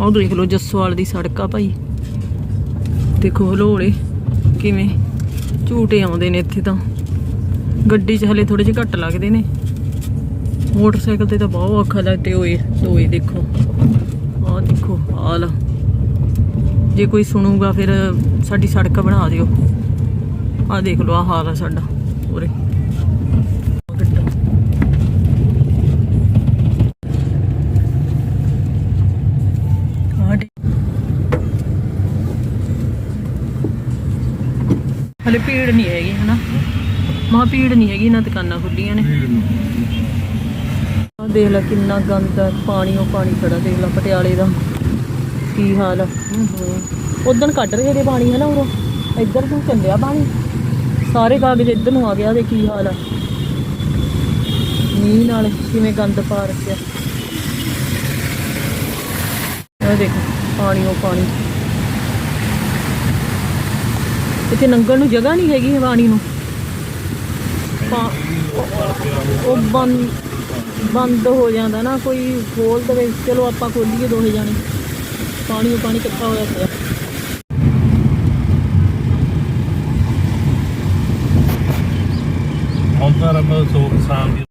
ਆਹ ਦੇਖ ਲਓ ਜੱਸੋਵਾਲ ਦੀ ਸੜਕ ਆ ਭਾਈ। ਦੇਖੋ ਹਲੋਲੇ ਕਿਵੇਂ ਝੂਟੇ ਆਉਂਦੇ ਨੇ ਇੱਥੇ ਤਾਂ। ਗੱਡੀ 'ਚ ਹਲੇ ਥੋੜੇ ਜਿਹੇ ਘੱਟ ਲੱਗਦੇ ਨੇ। ਮੋਟਰਸਾਈਕਲ ਤੇ ਤਾਂ ਬਹੁਤ ਔਖਾ ਲੱਗਦੇ ਹੋਏ ਦੋਏ ਦੇਖੋ। ਆਹ ਦੇਖੋ, ਹਾਲ ਜੇ ਕੋਈ ਸੁਣੂਗਾ ਫਿਰ ਸਾਡੀ ਸੜਕ ਬਣਾ ਦਿਓ। ਆਹ ਦੇਖ ਲਓ, ਆਹ ਹਾਲ ਆ ਸਾਡਾ ਉਰੇ ਗੱਡਾ ਆਹ ਦੇ- ਹਲੇ ਭੀੜ ਨਹੀਂ ਹੈਗੀ ਹਨਾ? ਮਹਾ ਭੀੜ ਨਹੀਂ ਹੈਗੀ ਨਾ ਦੁਕਾਨਾਂ ਖੁੱਲੀਆਂ ਨੇ। ਆਹ ਦੇਖ ਲੈ ਕਿੰਨਾ ਗੰਦ ਹੈ ਪਾਣੀ ਉਹ ਪਾਣੀ ਖੜਾ ਦੇਖ ਲੈ ਪਟਿਆਲੇ ਦਾ। ਕੀ ਹਾਲ ਆ? ਉਦੋਂ ਕੱਢ ਰਹੇ ਨੇ ਪਾਣੀ ਹੈ ਨਾ ਉਰੋਂ ਇੱਧਰ ਨੂੰ ਚੱਲਿਆ ਪਾਣੀ? ਸਾਰੇ ਕਾਗਜ਼ ਇੱਧਰ ਨੂੰ ਆ ਗਿਆ ਦੇ ਕੀ ਹਾਲ ਆ। ਮੀਂਹ ਨਾਲ ਕਿਵੇਂ ਗੰਦ ਪਾ ਰੱਖਿਆ। ਇਹ ਦੇਖੋ ਪਾਣੀ ਉਹ ਪਾਣੀ। ਇੱਥੇ ਨੰਗਲ ਨੂੰ ਜਗ੍ਹਾ ਨਹੀਂ ਹੈਗੀ ਪਾਣੀ ਨੂੰ। ਉਹ ਬੰਦ ਬੰਦ ਹੋ ਜਾਂਦਾ ਨਾ, ਕੋਈ ਖੋਲ ਦੇਵੇ। ਚਲੋ ਆਪਾਂ ਖੋਲੀਏ ਦੋਹੇ ਜਾਣੇ। ਪਾਣੀ ਪਾਣੀ ਇਕੱਠਾ ਹੋਇਆ ਪਿਆ। ਹੁਣ ਤਾਂ ਰੱਬ ਸੋਖ ਸਾਮ ਦੀ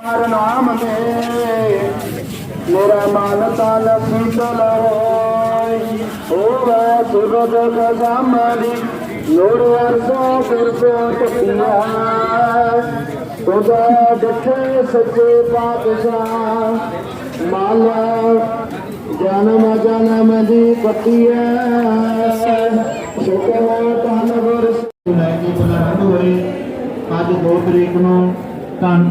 ਹਰ ਨਾਮ ਦੇ ਮੇਰਾ ਮਨ ਤਨ ਸੀਤਲ ਹੋਈ ਹੋਵੇ ਸੁਰਦ ਖਜ਼ਾਮਰੀ ਲੋੜ ਅਰਜ਼ੋ ਕਿਰਪੋ ਟਿਕਿਆ ਤੁਦਾ ਦੇਖੇ ਸੱਚੇ ਪਾਤਸ਼ਾਹ, ਮਾਲਾ ਜਨਮ ਜਨਮ ਦੀ ਪਤੀਐ ਸ਼ੁਕਰ ਤਨ ਗੁਰ ਲੈ ਕੇ ਬੁਲਾਣ ਹੋਏ। ਅੱਜ 2 ਤਰੀਕ ਨੂੰ ਧੰਨ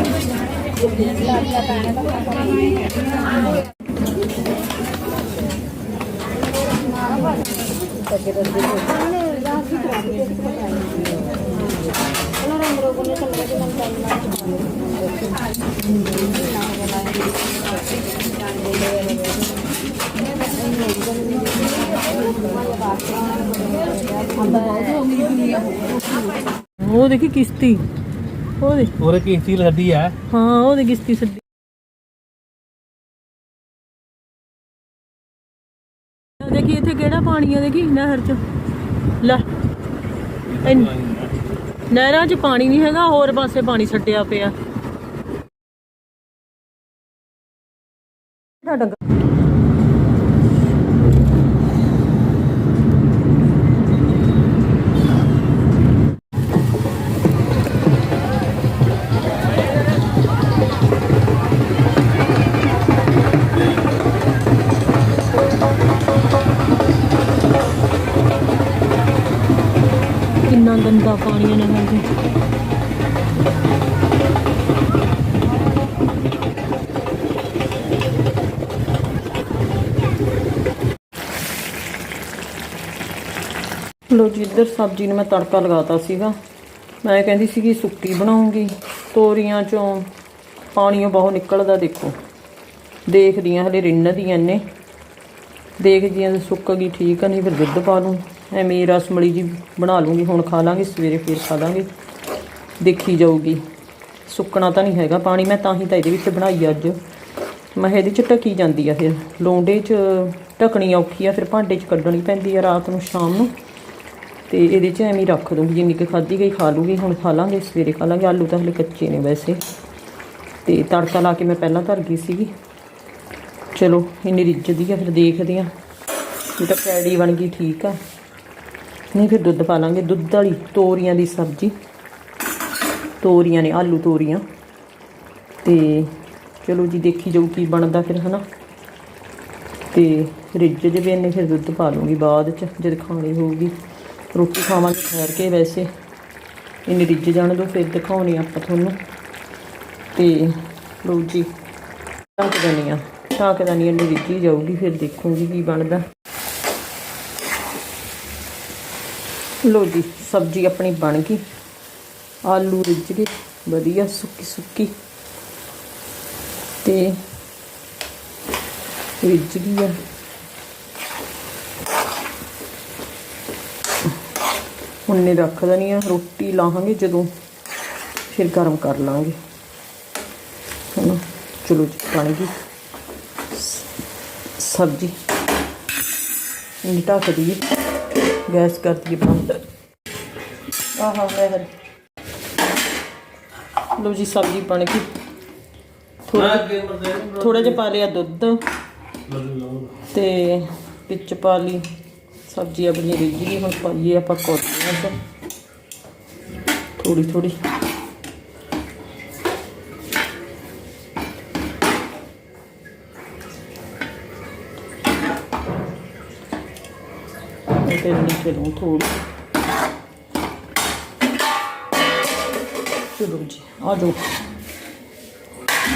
ਦੇਖੀ ਕਿਸ਼ਤੀ ਉਹ ਦੇ ਉਹਰੇ ਕਿਸ਼ਤੀ ਲੱਦੀ ਹੈ ਹਾਂ ਉਹ ਦੇ ਕਿਸ਼ਤੀ ਸੱਦੀ ਦੇਖੀ ਇੱਥੇ ਕਿਹੜਾ ਪਾਣੀ ਆ ਦੇਖੀ ਨਹਿਰ ਚ। ਲੈ। ਇੰਨ- ਨਹਿਰਾਂ 'ਚ ਪਾਣੀ ਨਹੀਂ ਹੈਗਾ ਹੋਰ ਪਾਸੇ ਪਾਣੀ ਛੱਡਿਆ ਪਿਆ। ਤੁਹਾਡਾ ਗੰਦਾ ਪਾਣੀ ਹੈ ਨਹਿਰ ਲੋ ਜੀ, ਇੱਧਰ ਸਬਜ਼ੀ ਨੂੰ ਮੈਂ ਤੜਕਾ ਲਗਾਤਾ ਸੀਗਾ। ਮੈਂ ਕਹਿੰਦੀ ਸੀਗੀ ਸੁੱਕੀ ਬਣਾਉਂਗੀ। ਤੋਰੀਆਂ ਚੋਂ ਪਾਣੀਓ ਬਹੁਤ ਨਿਕਲਦਾ ਦੇਖੋ। ਦੇਖਦੀਆਂ ਹਲੇ ਰਿੰਨਦੀਆਂ ਨੇ। ਦੇਖਦੀਆਂ ਸੁੱਕ ਗਈ ਠੀਕ ਆ, ਨਹੀਂ ਫਿਰ ਦੁੱਧ ਪਾ ਲੂੰ ਐਵੇਂ ਹੀ ਰਸਮਲੀ ਜੀ ਬਣਾ ਲੂੰਗੀ, ਹੁਣ ਖਾ ਲਾਂਗੇ, ਸਵੇਰੇ ਫਿਰ ਖਾ ਲਾਂਗੇ। ਦੇਖੀ ਜਾਊਗੀ। ਸੁੱਕਣਾ ਤਾਂ ਨਹੀਂ ਹੈਗਾ ਪਾਣੀ, ਮੈਂ ਤਾਂ ਹੀ ਤਾਂ ਇਹਦੇ ਵਿੱਚ ਬਣਾਈ ਅੱਜ। ਮੈਂ ਇਹਦੇ ਚ ਢਕੀ ਜਾਂਦੀ ਆ ਫਿਰ। ਲੋਂਡੇ ਚ ਢਕਣੀ ਔਖੀ ਆ, ਫਿਰ ਭਾਂਡੇ ਚ ਕੱਢਣੀ ਪੈਂਦੀ ਆ ਰਾਤ ਨੂੰ, ਸ਼ਾਮ ਨੂੰ। ਤੇ ਇਹਦੇ ਚ ਐਵੇਂ ਰੱਖ ਦੂੰਗੀ, ਜਿੰਨੀ ਕੁ ਖਾਧੀ ਗਈ ਖਾ ਲੂਗੀ, ਹੁਣ ਖਾ ਲਾਂਗੇ, ਸਵੇਰੇ ਖਾ ਲਾਂਗੇ। ਆਲੂ ਤਾਂ ਹਲੇ ਕੱਚੇ ਨੇ ਵੈਸੇ। ਤੇ ਤੜਕਾ ਲਾ ਕੇ ਮੈਂ ਪਹਿਲਾਂ ਧਰ ਗਈ ਸੀਗੀ। ਚਲੋ, ਇੰਨੀ ਰਿੱਝਦੀ ਆ, ਫਿਰ ਦੇਖਦੇ ਆ। ਇਹ ਤਾਂ ਕੈੜੀ ਬਣ ਗਈ ਠੀਕ ਆ। ਨਹੀਂ, ਫਿਰ ਦੁੱਧ ਪਾ ਲਾਂਗੇ। ਦੁੱਧ ਵਾਲੀ ਤੋਰੀਆਂ ਦੀ ਸਬਜ਼ੀ। ਤੋਰੀਆਂ ਨੇ, ਆਲੂ ਤੋਰੀਆਂ। ਤੇ ਚਲੋ ਜੀ, ਦੇਖੀ ਜਾਊ ਕੀ ਬਣਦਾ ਫਿਰ, ਹਨਾ? ਤੇ ਰਿੱਝ ਜਵੇ ਨੇ ਫਿਰ ਦੁੱਧ ਪਾ ਲੂੰਗੀ ਬਾਅਦ ਚ, ਜਦ ਖਾਣੀ ਹੋਊਗੀ। ਰੋਟੀ ਖਾਵਾਂਗੇ ਠਹਿਰ ਕੇ ਵੈਸੇ। ਇੰਨੀ ਰਿੱਝ ਜਾਣ ਦੋ, ਫਿਰ ਦਿਖਾਉਣੀ ਆਪਾਂ ਤੁਹਾਨੂੰ। ਤੇ ਲਓ ਜੀ ਢੱਕ ਦਨੀ ਆ। ਢੱਕ ਦਨੀ ਇੰਨੀ ਰਿੱਝੀ ਜਾਊਗੀ, ਫਿਰ ਦੇਖੂਗੀ ਕੀ ਬਣਦਾ। ਲੋ ਜੀ, ਸਬਜ਼ੀ ਆਪਣੀ ਬਣ ਗਈ। ਆਲੂ ਰਿੱਝ ਗਏ, ਵਧੀਆ, ਸੁੱਕੀ ਸੁੱਕੀ। ਤੇ ਰਿੱਝ ਗਈ ਆ। ਹੁਣੇ ਰੱਖ ਦਨੀ ਆ, ਰੋਟੀ ਲਾਹਾਂਗੇ ਜਦੋਂ, ਫਿਰ ਗਰਮ ਕਰ ਲਾਂਗੇ। ਹਨਾ ਚਲੋ ਜੀ, ਬਣ ਗਈ। ਸਬਜ਼ੀ। ਨਿਟਾ ਕਰੀ ਗੈਸ ਕਰ ਦਈਏ ਬੰਦ। ਆਹਾ ਮੈਂ ਲੋ ਜੀ ਸਬਜ਼ੀ ਬਣ ਗਈ। ਥੋੜਾ ਥੋੜਾ ਜਿਹਾ ਪਾ ਲਿਆ ਦੁੱਧ। ਤੇ ਵਿੱਚ ਪਾ ਲਈ ਸਬਜ਼ੀ ਆਪਣੀ ਰਿੱਝ ਗਈ ਹੁਣ ਪਾਈਏ ਆਪਾਂ ਕੌਲੀਆਂ ਚ ਥੋੜੀ ਥੋੜੀ ਤੇ ਨੀਚੇ ਨੂੰ ਥੋੜੀ ਚਲੋ ਜੀ ਆ ਜਾਓ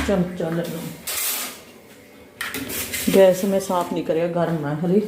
ਚਮਚਾ ਲੈ ਲਓ ਗੈਸ ਮੈਂ ਸਾਫ਼ ਨਹੀਂ ਕਰਿਆ ਗਰਮ ਹੈ ਹਲੇ